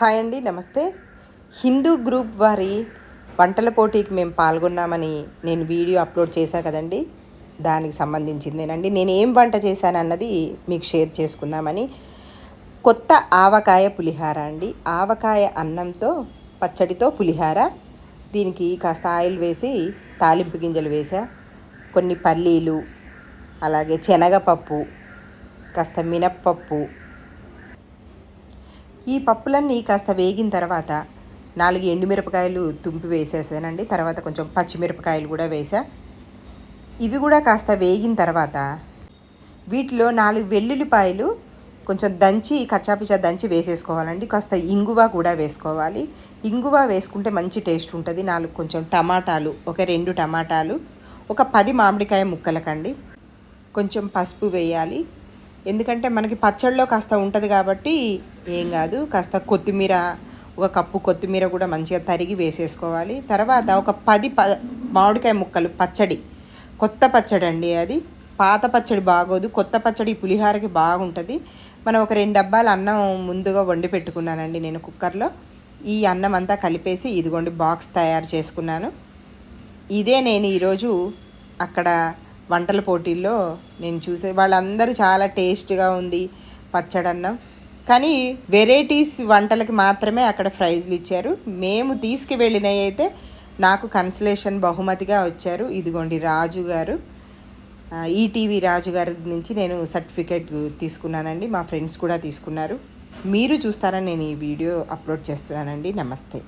Hi అండి నమస్తే. Hindu group వారి వంటల పోటీకి మేము పాల్గొన్నామని నేను వీడియో అప్లోడ్ చేశా కదండి. దానికి సంబంధించిందేనండి. నేను ఏం వంట చేశానన్నది మీకు షేర్ చేసుకుందామని. కొత్త ఆవకాయ పులిహార అండి. ఆవకాయ అన్నంతో పచ్చడితో పులిహార. దీనికి కాస్త ఆయిల్ వేసి తాలింపు గింజలు వేసా కొన్ని పల్లీలు అలాగే శనగపప్పు కాస్త మినప్పప్పు ఈ పప్పులన్నీ కాస్త వేగిన తర్వాత నాలుగు ఎండుమిరపకాయలు తుంపి వేసేసానండి. తర్వాత కొంచెం పచ్చిమిరపకాయలు కూడా వేసా. ఇవి కూడా కాస్త వేగిన తర్వాత వీటిలో నాలుగు వెల్లుల్లిపాయలు కొంచెం దంచి కచ్చాపిచ్చా దంచి వేసేసుకోవాలండి. కాస్త ఇంగువ కూడా వేసుకోవాలి. ఇంగువ వేసుకుంటే మంచి టేస్ట్ ఉంటుంది. నాలుగు కొంచెం టమాటాలు ఒక రెండు టమాటాలు ఒక పది మామిడికాయ ముక్కలకండి. కొంచెం పసుపు వేయాలి. ఎందుకంటే మనకి పచ్చడిలో కాస్త ఉంటుంది కాబట్టి ఏం కాదు కాస్త కొత్తిమీర ఒక కప్పు కొత్తిమీర కూడా మంచిగా తరిగి వేసేసుకోవాలి. తర్వాత ఒక పది ప మామిడికాయ ముక్కలు పచ్చడి. కొత్త పచ్చడి అండి అది. పాత పచ్చడి బాగోదు. కొత్త పచ్చడి పులిహారకి బాగుంటుంది. మనం ఒక రెండు డబ్బాలు అన్నం ముందుగా వండి పెట్టుకున్నానండి నేను కుక్కర్లో. ఈ అన్నం అంతా కలిపేసి ఇదిగోండి బాక్స్ తయారు చేసుకున్నాను. ఇదే నేను ఈరోజు అక్కడ వంటల పోటీల్లో నేను చూసే వాళ్ళందరూ చాలా టేస్ట్గా ఉంది పచ్చడన్నం. కానీ వెరైటీస్ వంటలకి మాత్రమే అక్కడ ప్రైజ్లు ఇచ్చారు. మేము తీసుకువెళ్ళినవి అయితే నాకు కన్సలేషన్ బహుమతిగా వచ్చారు. ఇదిగోండి రాజు గారు. ఈటీవీ రాజు గారి నుంచి నేను సర్టిఫికేట్ తీసుకున్నానండి. మా ఫ్రెండ్స్ కూడా తీసుకున్నారు. మీరు చూస్తారని నేను ఈ వీడియో అప్లోడ్ చేస్తున్నానండి. నమస్తే.